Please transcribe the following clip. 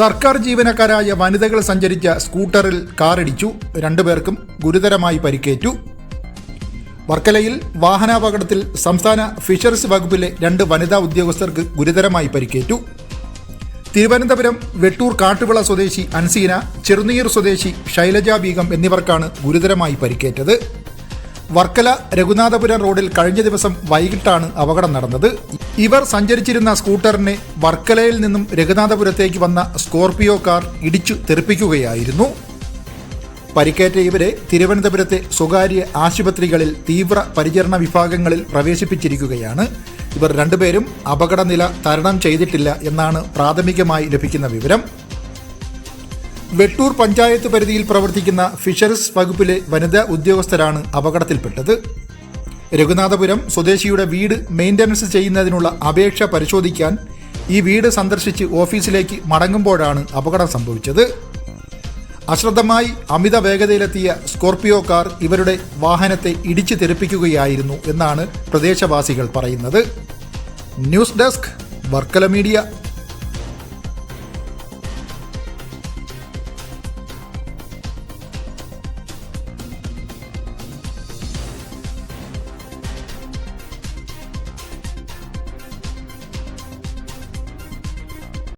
സർക്കാർ ജീവനക്കാരായ വനിതകൾ സഞ്ചരിച്ച സ്കൂട്ടറിൽ കാറിടിച്ചു. രണ്ടുപേർക്കും ഗുരുതരമായി പരിക്കേറ്റു. വർക്കലയിൽ വാഹനാപകടത്തിൽ സംസ്ഥാന ഫിഷറീസ് വകുപ്പിലെ രണ്ട് വനിതാ ഉദ്യോഗസ്ഥർക്ക് ഗുരുതരമായി പരിക്കേറ്റു. തിരുവനന്തപുരം വെട്ടൂർ കാട്ടുവിള സ്വദേശി അൻസീന ചെറുനീർ സ്വദേശി ശൈലജ ബീഗം എന്നിവർക്കാണ് ഗുരുതരമായി പരിക്കേറ്റത്. വർക്കല രഘുനാഥപുരം റോഡിൽ കഴിഞ്ഞ ദിവസം വൈകിട്ടാണ് അപകടം നടന്നത്. ഇവർ സഞ്ചരിച്ചിരുന്ന സ്കൂട്ടറിനെ വർക്കലയിൽ നിന്നും രഘുനാഥപുരത്തേക്ക് വന്ന സ്കോർപിയോ കാർ ഇടിച്ചു തെറിപ്പിക്കുകയായിരുന്നു. പരിക്കേറ്റ ഇവരെ തിരുവനന്തപുരത്തെ സ്വകാര്യ ആശുപത്രികളിൽ തീവ്ര പരിചരണ വിഭാഗങ്ങളിൽ പ്രവേശിപ്പിച്ചിരിക്കുകയാണ്. ഇവർ രണ്ടുപേരും അപകടനില തരണം ചെയ്തിട്ടില്ല എന്നാണ് പ്രാഥമികമായി ലഭിക്കുന്ന വിവരം. വെട്ടൂർ പഞ്ചായത്ത് പരിധിയിൽ പ്രവർത്തിക്കുന്ന ഫിഷറീസ് വകുപ്പിലെ വനിതാ ഉദ്യോഗസ്ഥരാണ് അപകടത്തിൽപ്പെട്ടത്. രഘുനാഥപുരം സ്വദേശിയുടെ വീട് മെയിന്റനൻസ് ചെയ്യുന്നതിനുള്ള അപേക്ഷ പരിശോധിക്കാൻ ഈ വീട് സന്ദർശിച്ച് ഓഫീസിലേക്ക് മടങ്ങുമ്പോഴാണ് അപകടം സംഭവിച്ചത്. അശ്രദ്ധമായി അമിത വേഗതയിലെത്തിയ സ്കോർപിയോ കാർ ഇവരുടെ വാഹനത്തെ ഇടിച്ചു തെറിപ്പിക്കുകയായിരുന്നു എന്നാണ് പ്രദേശവാസികൾ പറയുന്നത്. News desk Varkala media.